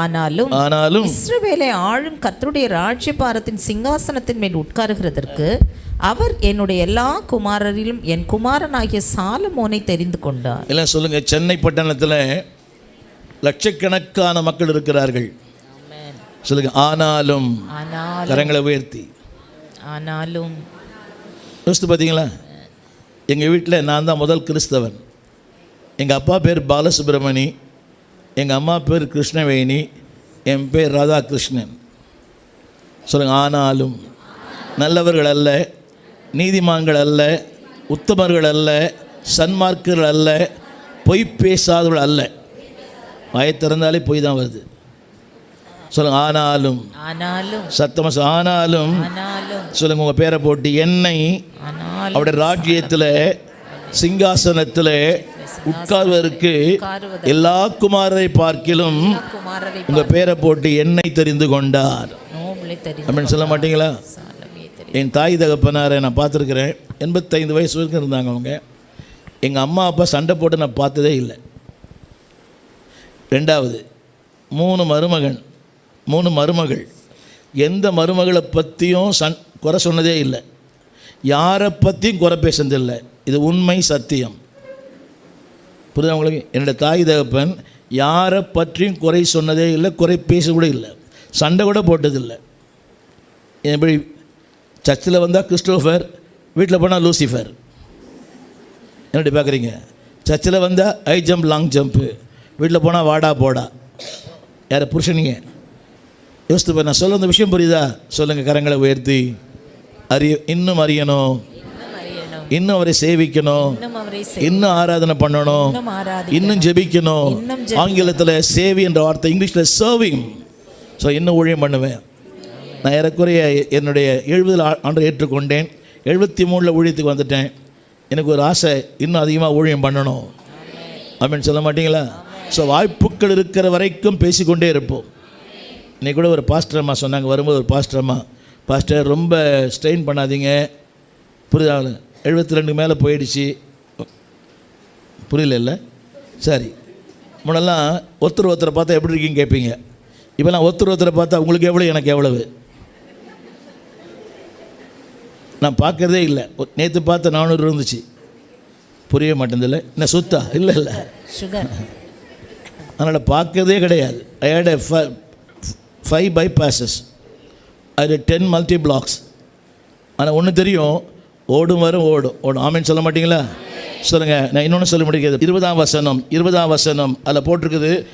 ஆனாலும் ஆனாலும் இஸ்ரவேலை ஆளும் கர்த்தருடைய ராஜ்யபாரத்தின் சிங்காசனத்தின் மேல் உட்காருகிறதற்கு அவர் என்னுடைய எல்லா குமாரரிலும் என் குமாரனாகிய சாலமோனை தெரிந்து கொண்டார். எல்லாம் சொல்லுங்க சென்னை பட்டணத்தில் லட்சக்கணக்கான மக்கள் இருக்கிறார்கள். சொல்லுங்க ஆனாலும் ஆனால் கரங்களை உயர்த்தி. ஆனாலும் யோசித்து பார்த்தீங்களா எங்கள் வீட்டில் நான் தான் முதல் கிறிஸ்தவன். எங்கள் அப்பா பேர் பாலசுப்ரமணி எங்கள் அம்மா பேர் கிருஷ்ணவேணி என் பேர் ராதாகிருஷ்ணன் சொல்லுங்கள் ஆனாலும் நல்லவர்கள் அல்ல நீதிமான்கள் அல்ல உத்தமர்கள் அல்ல சன்மார்க்கர்கள் அல்ல பொய் பேசாதவர்கள் அல்ல வாயை திறந்தாலே பொய் தான் வருது சொல்லுங்கள் ஆனாலும் ஆனாலும் சத்தமாக. ஆனாலும் சொல்லுங்கள் உங்கள் பேரை போட்டு என்னை அவருடைய ராஜ்யத்தில் சிங்காசனத்தில் உட்கார்வதற்கு எல்லா குமாரரை பார்க்கிலும் உங்கள் பேரை போட்டு என்னை தெரிந்து கொண்டார். அப்படின்னு சொல்ல மாட்டீங்களா? என் தாய் தகப்பனாரை நான் பார்த்துருக்குறேன். எண்பத்தைந்து வயசு வரைக்கும் இருந்தாங்க அவங்க. எங்கள் அம்மா அப்பா சண்டை போட்டு நான் பார்த்ததே இல்லை. ரெண்டாவது மூணு மருமகன் மூணு மருமகள். எந்த மருமகளை பற்றியும் சண் குறை சொன்னதே இல்லை. யாரை பற்றியும் குறை பேசுனதில்லை இது உண்மை சத்தியம். புரியுதா உங்களுக்கு? என்னுடைய தாய் தகப்பன் யாரை பற்றியும் குறை சொன்னதே இல்லை குறை பேச கூட இல்லை. சண்டை கூட போட்டதில்லை. எப்படி சர்ச்சில் வந்தால் கிறிஸ்டோஃபர் வீட்டில் போனால் லூசிஃபர். என்னடி பார்க்குறீங்க? சர்ச்சில் வந்தால் ஹை ஜம்ப் லாங் ஜம்ப்பு. வீட்டில் போனால் வாடா போடா. யாரை புருஷனிங்க? யோசித்து நான் சொல்ல அந்த விஷயம் புரியுதா? சொல்லுங்கள் கரங்களை உயர்த்தி. அறிய இன்னும் அறியணும். இன்னும் அவரை சேவிக்கணும். இன்னும் ஆராதனை பண்ணணும். இன்னும் ஜெபிக்கணும். ஆங்கிலத்தில் சேவி என்ற வார்த்தை இங்கிலீஷில் சர்விங் ஸோ இன்னும் ஊழியம் பண்ணுவேன். நான் ஏறக்குறைய என்னுடைய எழுபதில் ஆண்டு ஏற்றுக்கொண்டேன். எழுபத்தி மூணில் ஊழியத்துக்கு வந்துட்டேன். எனக்கு ஒரு ஆசை இன்னும் அதிகமாக ஊழியம் பண்ணணும். அப்படின்னு சொல்ல மாட்டீங்களா? ஸோ வாய்ப்புகள் இருக்கிற வரைக்கும் பேசிக்கொண்டே இருப்போம். இன்னைக்கு கூட ஒரு பாஸ்டர் அம்மா சொன்னாங்க வரும்போது ஒரு பாஸ்டர் அம்மா பாஸ்டர் ரொம்ப ஸ்ட்ரெயின் பண்ணாதீங்க. புரியுதா? எழுபத்தி ரெண்டு மேலே போயிடுச்சு. புரியல இல்லை சரி. முன்னெல்லாம் ஒருத்தர் ஒருத்தரை பார்த்தா எப்படி இருக்கீங்க கேட்பீங்க. இப்போலாம் ஒருத்தர் ஒருத்தரை பார்த்தா உங்களுக்கு எவ்வளோ எனக்கு எவ்வளவு? நான் பார்க்கறதே இல்லை. நேற்று பார்த்த நானூறு இருந்துச்சு. புரிய மாட்டேங்குதுல்ல? என்ன சுத்தா? இல்லை இல்லை. அதனால் பார்க்கறதே கிடையாது. I had a five bypasses அது டென் மல்டி பிளாக்ஸ் ஆனால் ஒன்று தெரியும் ஓடும் வரும் ஓடும். ஓடும். ஆமேன்னு சொல்ல மாட்டீங்களா? சொல்லுங்கள் நான் இன்னொன்று சொல்ல முடியாது இருபதாம் வசனம் இருபதாம் வசனம். அதில் போட்டிருக்குது